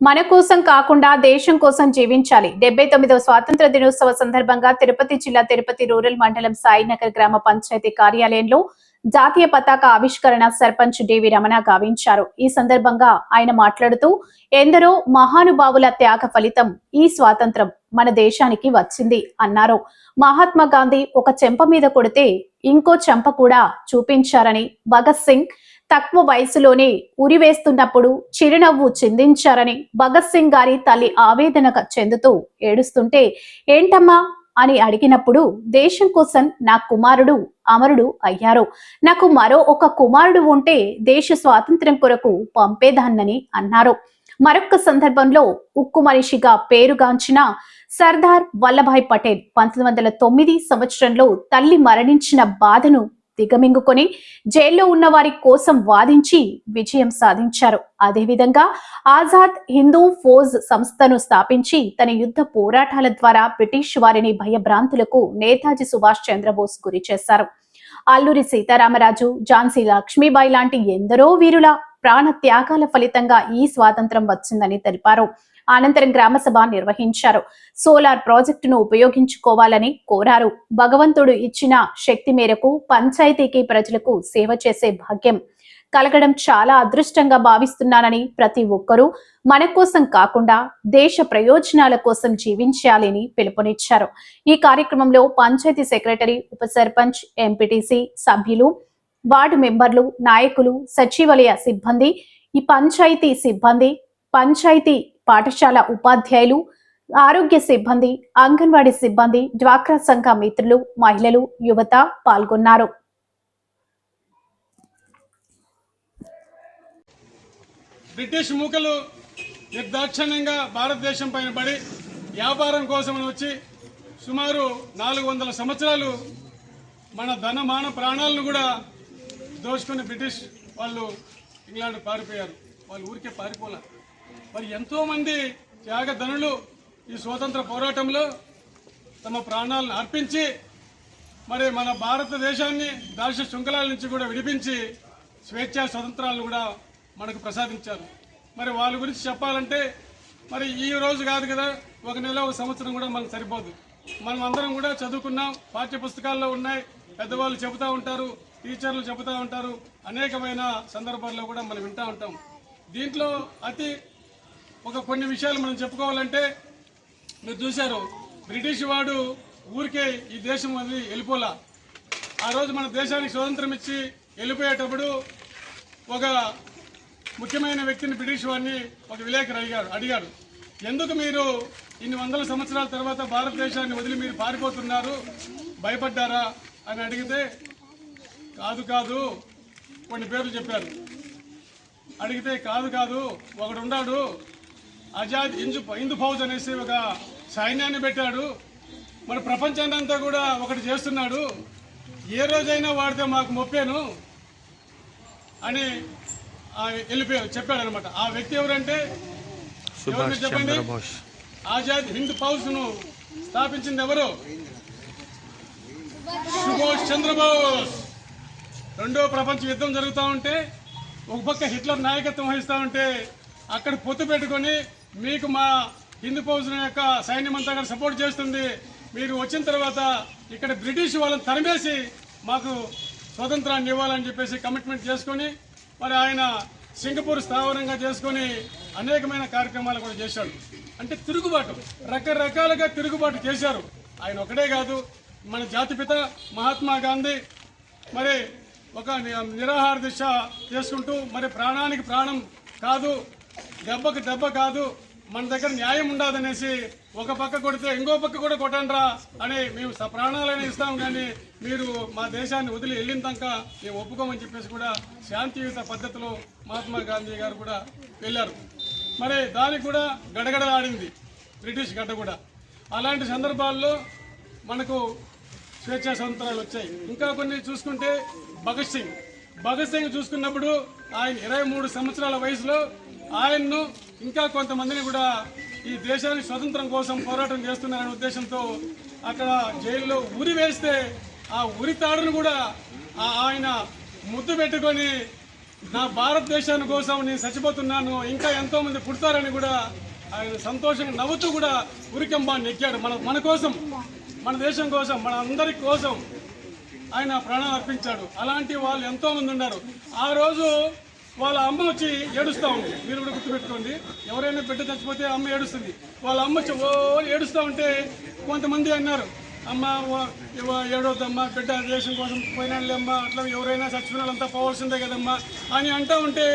మన కోసం కాకుండా దేశం కోసం జీవించాలి. డెబ్బై తొమ్మిదవ స్వాతంత్ర దినోత్సవ సందర్భంగా తిరుపతి జిల్లా తిరుపతి రూరల్ మండలం సాయినగర్ గ్రామ పంచాయతీ కార్యాలయంలో జాతీయ పతాక ఆవిష్కరణ సర్పంచ్ డివి రమణ గావించారు. ఈ సందర్భంగా ఆయన మాట్లాడుతూ ఎందరో మహానుభావుల త్యాగ ఫలితం ఈ స్వాతంత్రం మన దేశానికి వచ్చింది అన్నారు. మహాత్మా గాంధీ ఒక చెంప మీద కొడితే ఇంకో చెంప కూడా చూపించారని భగత్ సింగ్ తక్కువ వయసులోనే ఉరివేస్తున్నప్పుడు చిరునవ్వు చిందించారని భగత్ సింగ్ గారి తల్లి ఆవేదన చెందుతూ ఏడుస్తుంటే ఏంటమ్మా అని అడిగినప్పుడు దేశం కోసం నా కుమారుడు అమరుడు అయ్యారు. నాకు మరో ఒక కుమారుడు ఉంటే దేశ స్వాతంత్ర్యం కొరకు పంపేదాన్నని అన్నారు. మరొక సందర్భంలో ఉక్కు మనిషిగా పేరుగాంచిన సర్దార్ వల్లభాయ్ పటేల్ పంతొమ్మిది వందల తొమ్మిది సంవత్సరంలో తల్లి మరణించిన బాధను దిగమింగుకొని జైల్లో ఉన్న వారి కోసం వాదించి విజయం సాధించారు. అదేవిధంగా ఆజాద్ హిందూ ఫోజ్ సంస్థను స్థాపించి తన యుద్ధ పోరాటాల ద్వారా బ్రిటిష్ వారిని భయభ్రాంతులకు నేతాజీ సుభాష్ చంద్రబోస్ గురి చేశారు. అల్లూరి సీతారామరాజు ఝాన్సీ లక్ష్మీబాయి లాంటి ఎందరో వీరుల ప్రాణ త్యాగాల ఫలితంగా ఈ స్వాతంత్రం వచ్చిందని తెలిపారు. అనంతరం గ్రామసభ నిర్వహించారు. సోలార్ ప్రాజెక్టును ఉపయోగించుకోవాలని కోరారు. భగవంతుడు ఇచ్చిన శక్తి మేరకు పంచాయతీకి ప్రజలకు సేవ చేసే భాగ్యం. కలగడం చాలా అదృష్టంగా భావిస్తున్నానని ప్రతి ఒక్కరూ మన కోసం కాకుండా దేశ ప్రయోజనాల కోసం జీవించాలని పిలుపునిచ్చారు. ఈ కార్యక్రమంలో పంచాయతీ సెక్రటరీ ఉప సర్పంచ్ ఎంపీటీసీ సభ్యులు వార్డు మెంబర్లు నాయకులు సచివాలయ సిబ్బంది ఈ పంచాయతీ సిబ్బంది పంచాయతీ పాఠశాల ఉపాధ్యాయులు ఆరోగ్య సిబ్బంది అంగన్వాడీ సిబ్బంది డ్వాక్రా సంఘ మిత్రులు మహిళలు యువత పాల్గొన్నారు. బ్రిటిష్ మూకలు నిర్దాక్షిణ్యంగా భారతదేశం పైన పడి వ్యాపారం కోసం వచ్చి సుమారు నాలుగు వందల సంవత్సరాలు మన ధన మాన ప్రాణాలను కూడా దోచుకుని బ్రిటిష్ వాళ్ళు ఇంగ్లాండ్ పారిపోయారు. వాళ్ళు ఊరికే పారిపోలే. మరి ఎంతోమంది త్యాగధనులు ఈ స్వాతంత్ర పోరాటంలో తమ ప్రాణాలను అర్పించి మరి మన భారతదేశాన్ని దాల్ష శృంఖలాల నుంచి కూడా విడిపించి స్వేచ్ఛా స్వతంత్రాలను కూడా మనకు ప్రసాదించారు. మరి వాళ్ళ గురించి చెప్పాలంటే మరి ఈ రోజు కాదు కదా ఒక నెల ఒక సంవత్సరం కూడా మనకు సరిపోదు. మనం అందరం కూడా చదువుకున్నాం పాఠ్య పుస్తకాల్లో ఉన్నాయి పెద్దవాళ్ళు చెబుతూ ఉంటారు టీచర్లు చెబుతూ ఉంటారు అనేకమైన సందర్భాల్లో కూడా మనం వింటూ ఉంటాం. దీంట్లో అతి ఒక కొన్ని విషయాలు మనం చెప్పుకోవాలంటే మీరు చూశారు బ్రిటిష్ వాడు ఊరికే ఈ దేశం అది వెళ్ళిపోలా. ఆ రోజు మన దేశానికి స్వాతంత్రం ఇచ్చి వెళ్ళిపోయేటప్పుడు ఒక ముఖ్యమైన వ్యక్తిని బ్రిటిష్ వాడిని ఒక విలేకరు అడిగాడు అడిగాడు ఎందుకు మీరు ఇన్ని వందల సంవత్సరాల తర్వాత భారతదేశాన్ని వదిలి మీరు పారిపోతున్నారు? భయపడ్డారా? అని అడిగితే కాదు కాదు కొన్ని పేర్లు చెప్పారు. అడిగితే కాదు కాదు ఒకడు ఉన్నాడు ఆజాద్ ఇంజు హిందూ ఫౌజ్ అనేసి ఒక సైన్యాన్ని పెట్టాడు. మరి ప్రపంచాన్ని అంతా కూడా ఒకటి చేస్తున్నాడు. ఏ రోజైనా వాడితే మాకు మొప్పాను అని ఆ వెళ్ళిపోయారు చెప్పాడు అనమాట ఆ వ్యక్తి ఎవరంటే? ఎవరు చెప్పండి? ఆజాద్ హింద్ ఫౌజ్ను స్థాపించింది ఎవరు? సుభాష్ చంద్రబోస్. రెండో ప్రపంచ యుద్ధం జరుగుతూ ఉంటే ఒక పక్క హిట్లర్ నాయకత్వం వహిస్తూ ఉంటే అక్కడ పొత్తు పెట్టుకొని మీకు మా హిందూ ఫౌజ్ యొక్క సైన్యం అంతా కూడా సపోర్ట్ చేస్తుంది. మీరు వచ్చిన తర్వాత ఇక్కడ బ్రిటిష్ వాళ్ళని తరిమేసి మాకు స్వతంత్రాన్ని ఇవ్వాలని చెప్పేసి కమిట్మెంట్ చేసుకొని మరి ఆయన సింగపూర్ స్థావరంగా చేసుకొని అనేకమైన కార్యక్రమాలు కూడా చేశాడు. అంటే తిరుగుబాటు రకరకాలుగా తిరుగుబాటు చేశారు. ఆయన ఒకటే కాదు మన జాతిపిత మహాత్మా గాంధీ. మరి ఒక నిరాహార దిశ చేసుకుంటూ మరి ప్రాణానికి ప్రాణం కాదు దెబ్బకు దెబ్బ కాదు మన దగ్గర న్యాయం ఉండదనేసి ఒక పక్క కొడితే ఇంకో పక్క కూడా కొట్టండ్రా అని మేము స- ప్రాణాలైనా ఇస్తాం కానీ మీరు మా దేశాన్ని వదిలి వెళ్ళిన దాకా మేము ఒప్పుకోమని చెప్పేసి కూడా శాంతియుత పద్ధతిలో మహాత్మా గాంధీ గారు కూడా వెళ్ళారు. మరి దానికి కూడా గడగడలాడింది బ్రిటిష్ గడ్డ కూడా. అలాంటి సందర్భాల్లో మనకు స్వేచ్ఛా స్వతంత్రాలు వచ్చాయి. ఇంకా కొన్ని చూసుకుంటే భగత్ సింగ్. భగత్ సింగ్ చూసుకున్నప్పుడు ఆయన ఇరవై మూడు సంవత్సరాల వయసులో ఆయన్ను ఇంకా కొంతమందిని కూడా ఈ దేశానికి స్వతంత్రం కోసం పోరాటం చేస్తున్నారనే ఉద్దేశంతో అక్కడ జైల్లో ఉరి వేస్తే ఆ ఉరి తాడును కూడా ఆ- ఆయన ముద్దు పెట్టుకొని నా భారతదేశాన్ని కోసం నేను చచ్చిపోతున్నాను ఇంకా ఎంతోమంది పుడతారని కూడా ఆయన సంతోషంగా నవ్వుతూ కూడా ఉరికంబాన్ని ఎక్కాడు మన మన కోసం మన దేశం కోసం మన అందరి కోసం ఆయన ప్రాణాలు అర్పించాడు. అలాంటి వాళ్ళు ఎంతోమంది ఉన్నారు. ఆ రోజు వాళ్ళ అమ్మ వచ్చి ఏడుస్తూ ఉంది. మీరు కూడా గుర్తుపెట్టుకోండి. ఎవరైనా బిడ్డ చచ్చిపోతే అమ్మ ఏడుస్తుంది. వాళ్ళ అమ్మ వచ్చి ఓ ఏడుస్తూ ఉంటే కొంతమంది అన్నారు. అమ్మ ఏడవద్దమ్మా. బిడ్డ దేశం కోసం పోయినాళ్ళమ్మా అట్లా ఎవరైనా చచ్చిపోయిన వాళ్ళంతా పోవాల్సిందే కదమ్మా అని అంటూ ఉంటే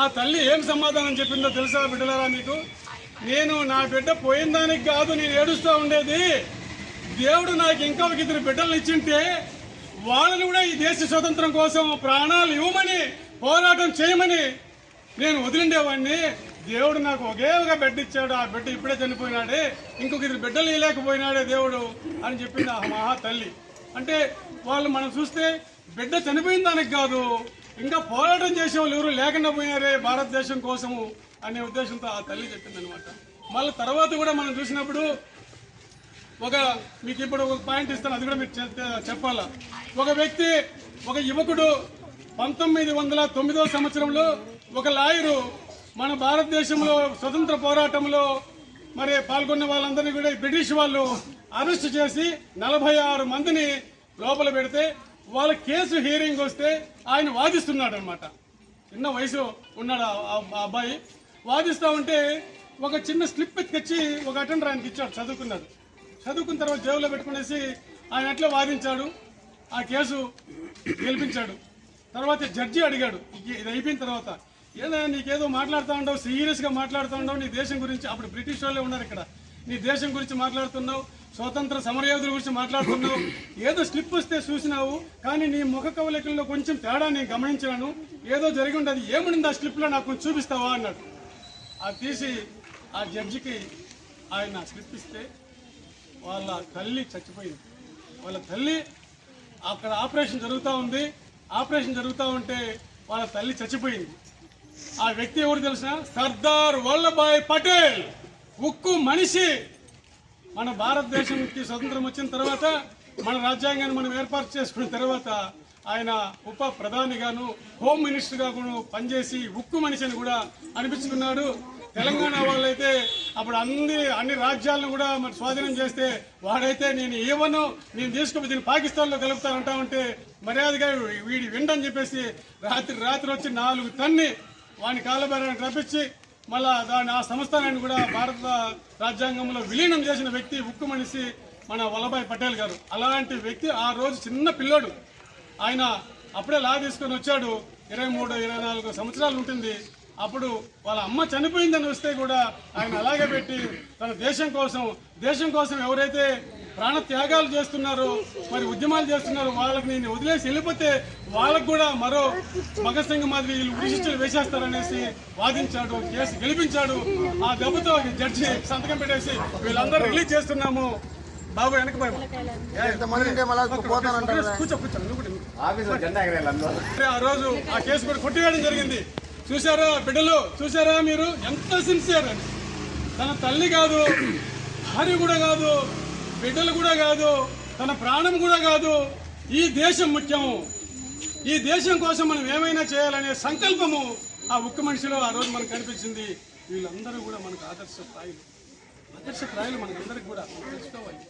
ఆ తల్లి ఏం సమాధానం చెప్పిందో తెలుసా బిడ్డలారా మీకు? నేను నా బిడ్డ పోయిన దానికి కాదు నేను ఏడుస్తూ ఉండేది. దేవుడు నాకు ఇంకా ఒక ఇద్దరు బిడ్డలు ఇచ్చింటే వాళ్ళని కూడా ఈ దేశ స్వతంత్రం కోసం ప్రాణాలు ఇవ్వమని పోరాటం చేయమని నేను వదిలిండేవాడిని. దేవుడు నాకు ఒకే ఒక బిడ్డ ఇచ్చాడు. ఆ బిడ్డ ఇప్పుడే చనిపోయినాడే. ఇంకొక ఇద్దరు బిడ్డలు ఇవ్వలేకపోయినాడే దేవుడు అని చెప్పింది ఆ మహా తల్లి. అంటే వాళ్ళు మనం చూస్తే బిడ్డ చనిపోయిన దానికి కాదు ఇంకా పోరాటం చేసే వాళ్ళు ఎవరు లేకుండా పోయినారే భారతదేశం కోసము అనే ఉద్దేశంతో ఆ తల్లి చెప్పిందనమాట మళ్ళీ తర్వాత కూడా మనం చూసినప్పుడు ఒక మీకు ఇప్పుడు ఒక పాయింట్ ఇస్తాను అది కూడా మీరు చెప్పాలా? ఒక వ్యక్తి ఒక యువకుడు పంతొమ్మిది వందల తొమ్మిదవ సంవత్సరంలో ఒక లాయరు మన భారతదేశంలో స్వతంత్ర పోరాటంలో మరి పాల్గొన్న వాళ్ళందరినీ కూడా బ్రిటిష్ వాళ్ళు అరెస్ట్ చేసి నలభై ఆరు మందిని లోపల పెడితే వాళ్ళ కేసు హియరింగ్ వస్తే ఆయన వాదిస్తున్నాడు అనమాట చిన్న వయసు ఉన్నాడు ఆ- అబ్బాయి. వాదిస్తూ ఉంటే ఒక చిన్న స్లిప్ ఎత్తుకొచ్చి ఒక అటెండర్ ఆయనకి ఇచ్చాడు చదువుకున్నాడు. చదువుకున్న తర్వాత జేబులో పెట్టుకునేసి ఆయన ఎట్లా వాదించాడు. ఆ కేసు గెలిపించాడు. తర్వాత జడ్జి అడిగాడు ఇది అయిపోయిన తర్వాత ఏదైనా నీకేదో మాట్లాడుతూ ఉండవు సీరియస్గా మాట్లాడుతూ ఉండవు నీ దేశం గురించి అప్పుడు బ్రిటిష్ వాళ్ళే ఉన్నారు ఇక్కడ. నీ దేశం గురించి మాట్లాడుతున్నావు స్వతంత్ర సమరయోధుల గురించి మాట్లాడుతున్నావు ఏదో స్లిప్ వస్తే చూసినావు కానీ నీ ముఖ కవలికల్లో కొంచెం తేడా నేను గమనించాను. ఏదో జరిగి ఉండదు ఏముంది ఆ స్లిప్లో నాకు కొంచెం చూపిస్తావా అన్నాడు. అది తీసి ఆ జడ్జికి ఆయన స్లిప్ ఇస్తే వాళ్ళ తల్లి చచ్చిపోయింది. వాళ్ళ తల్లి అక్కడ ఆపరేషన్ జరుగుతూ ఉంది. ఆపరేషన్ జరుగుతూ ఉంటే వాళ్ళ తల్లి చచ్చిపోయింది. ఆ వ్యక్తి ఎవరు తెలిసిన? సర్దార్ వల్లభాయ్ పటేల్. ఉక్కు మనిషి. మన భారతదేశానికి స్వతంత్రం వచ్చిన తర్వాత మన రాజ్యాంగాన్ని మనం ఏర్పాటు చేసుకున్న తర్వాత ఆయన ఉప ప్రధానిగాను హోమ్ మినిస్టర్గా కూడా పనిచేసి ఉక్కు మనిషి అని కూడా అనిపించుకున్నాడు. తెలంగాణ వాళ్ళైతే అప్పుడు అన్ని అన్ని రాజ్యాలను కూడా మరి స్వాధీనం చేస్తే వాడైతే నేను ఇవ్వను నేను తీసుకుని దీన్ని పాకిస్తాన్లో కలుపుతానంటా ఉంటే మర్యాదగా వీడి విండని చెప్పేసి రాత్రి రాత్రి వచ్చి నాలుగు తన్ని వాని కాలబేరానికి రప్పించి మళ్ళా దాని ఆ సంస్థానాన్ని కూడా భారత రాజ్యాంగంలో విలీనం చేసిన వ్యక్తి ఉక్కు మనిషి మన వల్లభాయ్ పటేల్ గారు. అలాంటి వ్యక్తి ఆ రోజు చిన్న పిల్లోడు. ఆయన అప్పుడే లా తీసుకొని వచ్చాడు. ఇరవై మూడు ఇరవై నాలుగు సంవత్సరాలు ఉంటుంది. అప్పుడు వాళ్ళ అమ్మ చనిపోయిందని వస్తే కూడా ఆయన అలాగే పెట్టి తన దేశం కోసం దేశం కోసం ఎవరైతే ప్రాణ త్యాగాలు చేస్తున్నారో మరి ఉద్యమాలు చేస్తున్నారో వాళ్ళకి నేను వదిలేసి వెళ్ళిపోతే వాళ్ళకు కూడా మరో భగత్ సింగ్ మాదిరి వీళ్ళు ఉరిశిక్షలు వేసేస్తారనేసి వాదించాడు కేసు గెలిపించాడు. ఆ దెబ్బతో జడ్జి సంతకం పెట్టేసి వీళ్ళందరూ రిలీజ్ చేస్తున్నాము. బాబు వెనక కూర్చో కూర్చో ఆ రోజు ఆ కేసు కూడా కొట్టివేయడం జరిగింది. చూసారా బిడ్డలు? చూసారా మీరు? ఎంత సిన్సియర్ అని. తన తల్లి కాదు భార్య కూడా కాదు బిడ్డలు కూడా కాదు తన ప్రాణం కూడా కాదు. ఈ దేశం ముఖ్యము. ఈ దేశం కోసం మనం ఏమైనా చేయాలనే సంకల్పము ఆ ఉక్కు మనిషిలో ఆ రోజు మనకు కనిపించింది. వీళ్ళందరూ కూడా మనకు ఆదర్శ ప్రాయులు ఆదర్శ ప్రాయులు మనకందరికి కూడా తెలుసుకోవాలి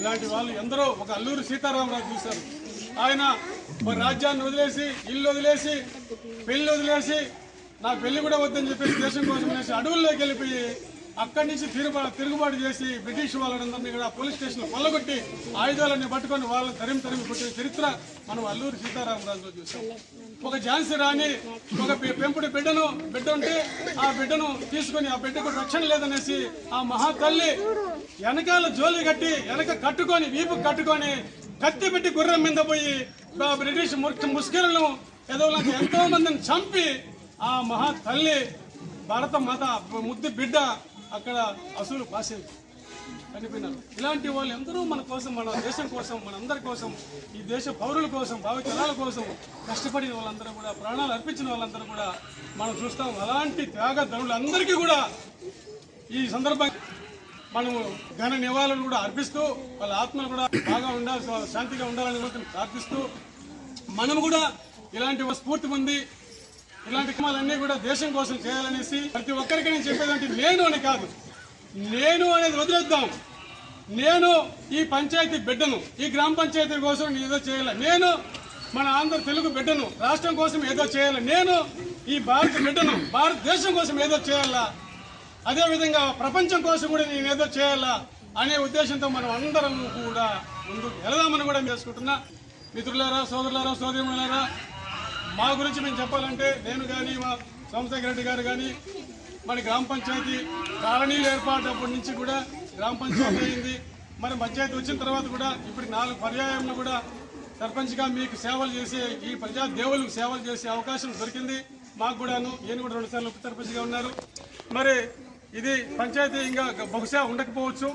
ఇలాంటి వాళ్ళు ఎందరో ఒక అల్లూరు సీతారామరాజు చూశారు. ఆయన మరి రాజ్యాన్ని వదిలేసి ఇల్లు వదిలేసి పెళ్ళి వదిలేసి నా పెళ్ళి కూడా వద్దని చెప్పేసి దేశం కోసం అనేసి అడవుల్లోకి వెళ్ళిపోయి అక్కడి నుంచి తిరుగుబాటు తిరుగుబాటు చేసి బ్రిటిష్ వాళ్ళందరినీ కూడా పోలీస్ స్టేషన్ కొల్లగొట్టి ఆయుధాలన్నీ పట్టుకొని వాళ్ళని తరిమి తరిమి కొట్టిన చరిత్ర మనం అల్లూరి సీతారామరాజులో చూసాం. ఒక ఝాన్సీ రాణి ఒక పె- పెంపుడు బిడ్డను బిడ్డ ఉంటే ఆ బిడ్డను తీసుకొని ఆ బిడ్డకు రక్షణ లేదనేసి ఆ మహా తల్లి వెనకాల జోలి కట్టి వెనక కట్టుకొని వీపు కట్టుకొని కత్తి పెట్టి గుర్రం మీద పోయి ఆ బ్రిటిష్ ముస్కిలను ఏదో ఎంతో మందిని చంపి ఆ మహా తల్లి భారత మాత ముద్దు బిడ్డ అక్కడ అసలు పాసింది. చనిపోయినారు. ఇలాంటి వాళ్ళు ఎందరో మన కోసం మన దేశం కోసం మనందరి కోసం ఈ దేశ పౌరుల కోసం భావితరాల కోసం కష్టపడిన వాళ్ళందరూ కూడా ప్రాణాలు అర్పించిన వాళ్ళందరూ కూడా మనం చూస్తాం. అలాంటి త్యాగ ధనులందరికీ కూడా ఈ సందర్భంగా మనము ఘన నివాళులు కూడా అర్పిస్తూ వాళ్ళ ఆత్మలు కూడా బాగా ఉండాలి శాంతిగా ఉండాలని ప్రార్థిస్తూ మనం కూడా ఇలాంటి ఒక స్ఫూర్తి ఉంది ఇలాంటి క్రమాలన్నీ కూడా దేశం కోసం చేయాలనేసి ప్రతి ఒక్కరికి నేను చెప్పేదంటే నేను అని కాదు. నేను అనేది వదిలేద్దాం. నేను ఈ పంచాయతీ బిడ్డను ఈ గ్రామ పంచాయతీ కోసం నేను ఏదో చేయాలి. నేను మన ఆంధ్ర తెలుగు బిడ్డను రాష్ట్రం కోసం ఏదో చేయాలి. నేను ఈ భారత బిడ్డను భారతదేశం కోసం ఏదో చేయాలా? అదేవిధంగా ప్రపంచం కోసం కూడా నేను ఏదో చేయాలా అనే ఉద్దేశంతో మనం అందరం కూడా ముందుకు వెళదామని కూడా చేసుకుంటున్నా. మిత్రులారా సోదరులారా సోదరులారా మా గురించి మేము చెప్పాలంటే నేను కానీ మా సోమశేఖర రెడ్డి గారు కానీ మన గ్రామ పంచాయతీ కాలనీలు ఏర్పాటప్పటి నుంచి కూడా గ్రామ పంచాయతీ అయింది. మరి పంచాయతీ వచ్చిన తర్వాత కూడా ఇప్పుడు నాలుగు పర్యాయంలో కూడా సర్పంచ్గా మీకు సేవలు చేసే ఈ ప్రజా దేవులకు సేవలు చేసే అవకాశం దొరికింది. మాకు కూడాను నేను కూడా రెండుసార్లు ఉప సర్పంచ్గా ఉన్నారు. మరి ఇది పంచాయతీ ఇంకా బహుశా ఉండకపోవచ్చు.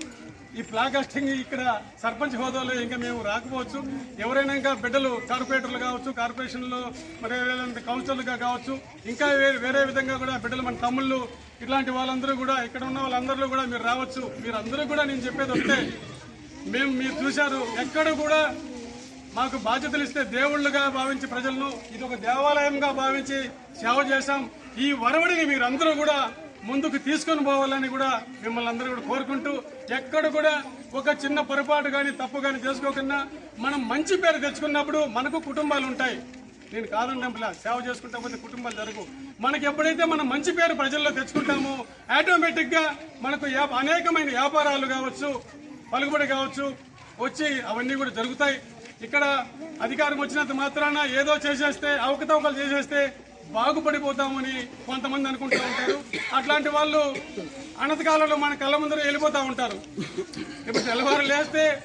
ఈ ప్లాకాస్టింగ్ ఇక్కడ సర్పంచ్ హోదాలో ఇంకా మేము రాకపోవచ్చు. ఎవరైనా ఇంకా బిడ్డలు కార్పొరేటర్లు కావచ్చు కార్పొరేషన్లో మరి ఏదైనా కౌన్సిలర్గా కావచ్చు ఇంకా వేరే వేరే విధంగా కూడా బిడ్డలు మన తమ్ముళ్ళు ఇట్లాంటి వాళ్ళందరూ కూడా ఇక్కడ ఉన్న వాళ్ళందరూ కూడా మీరు రావచ్చు. మీరు అందరూ కూడా నేను చెప్పేది వస్తే మేము మీరు చూశారు ఎక్కడ కూడా మాకు బాధ్యతలు ఇస్తే దేవుళ్ళుగా భావించి ప్రజలను ఇది ఒక దేవాలయంగా భావించి సేవ చేశాం. ఈ వరవడిని మీరందరూ కూడా ముందుకు తీసుకొని పోవాలని కూడా మిమ్మల్ని అందరూ కూడా కోరుకుంటూ ఎక్కడ కూడా ఒక చిన్న పొరపాటు కానీ తప్పు కానీ చేసుకోకుండా మనం మంచి పేరు తెచ్చుకున్నప్పుడు మనకు కుటుంబాలు ఉంటాయి. నేను కాదంటే సేవ చేసుకుంటా పోతే కుటుంబాలు జరుగు. మనకి ఎప్పుడైతే మనం మంచి పేరు ప్రజల్లో తెచ్చుకుంటామో ఆటోమేటిక్గా మనకు అనేకమైన వ్యాపారాలు కావచ్చు పలుకుబడి కావచ్చు వచ్చి అవన్నీ కూడా జరుగుతాయి. ఇక్కడ అధికారం వచ్చినంత మాత్రాన ఏదో చేసేస్తే అవకతవకలు చేసేస్తే బాగుపడిపోతామని కొంతమంది అనుకుంటూ ఉంటారు. అట్లాంటి వాళ్ళు అనంతకాలంలో మన కళ్ళ ముందర వెళ్ళిపోతూ ఉంటారు. ఇప్పుడు తెల్లవారు లేస్తే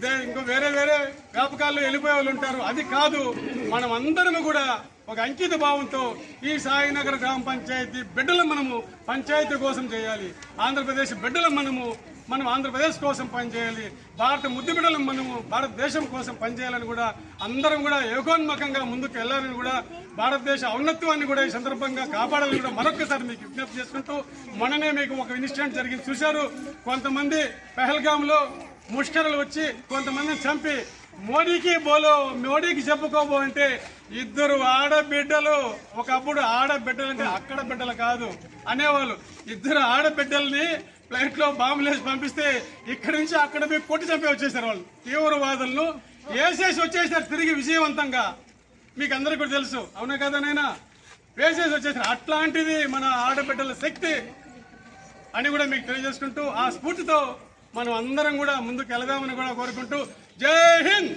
దే- ఇంకో వేరే వేరే వ్యాపకాల్లో వెళ్ళిపోయే వాళ్ళు ఉంటారు. అది కాదు మనం అందరము కూడా ఒక అంకిత భావంతో ఈ సాయినగర్ గ్రామ పంచాయతీ బిడ్డలు మనము పంచాయతీ కోసం చేయాలి. ఆంధ్రప్రదేశ్ బిడ్డలు మనము మనం ఆంధ్రప్రదేశ్ కోసం పనిచేయాలి భారత ముద్దు బిడ్డలు మనము భారతదేశం కోసం పనిచేయాలని కూడా అందరం కూడా ఏకోన్ముఖంగా ముందుకు వెళ్ళాలని కూడా భారతదేశ ఔన్నత్వాన్ని కూడా ఈ సందర్భంగా కాపాడాలని కూడా మరొకసారి మీకు విజ్ఞప్తి చేసుకుంటూ మొన్ననే మీకు ఒక ఇన్సిడెంట్ జరిగింది. చూశారు? కొంతమంది పెహల్గాంలో ముష్కరలు వచ్చి కొంతమందిని చంపి మోడీకి బోలో మోడీకి చెప్పుకోబో అంటే ఇద్దరు ఆడబిడ్డలు ఒకప్పుడు ఆడబిడ్డలు అంటే అక్కడ బిడ్డలు కాదు అనేవాళ్ళు. ఇద్దరు ఆడబిడ్డల్ని ఫ్లైట్లో బాంబులేసి పంపిస్తే ఇక్కడి నుంచి అక్కడ మీకు కొట్టి చంపి వచ్చేసారు వాళ్ళు. తీవ్రవాదులను వేసేసి వచ్చేసారు తిరిగి విజయవంతంగా. మీకు అందరికీ కూడా తెలుసు. అవునా కదా నైనా వేసేసి వచ్చేసారు అట్లాంటిది మన ఆడబిడ్డల శక్తి అని కూడా మీకు తెలియజేసుకుంటూ ఆ స్ఫూర్తితో మనం అందరం కూడా ముందుకు వెళదామని కూడా కోరుకుంటూ జై హింద్!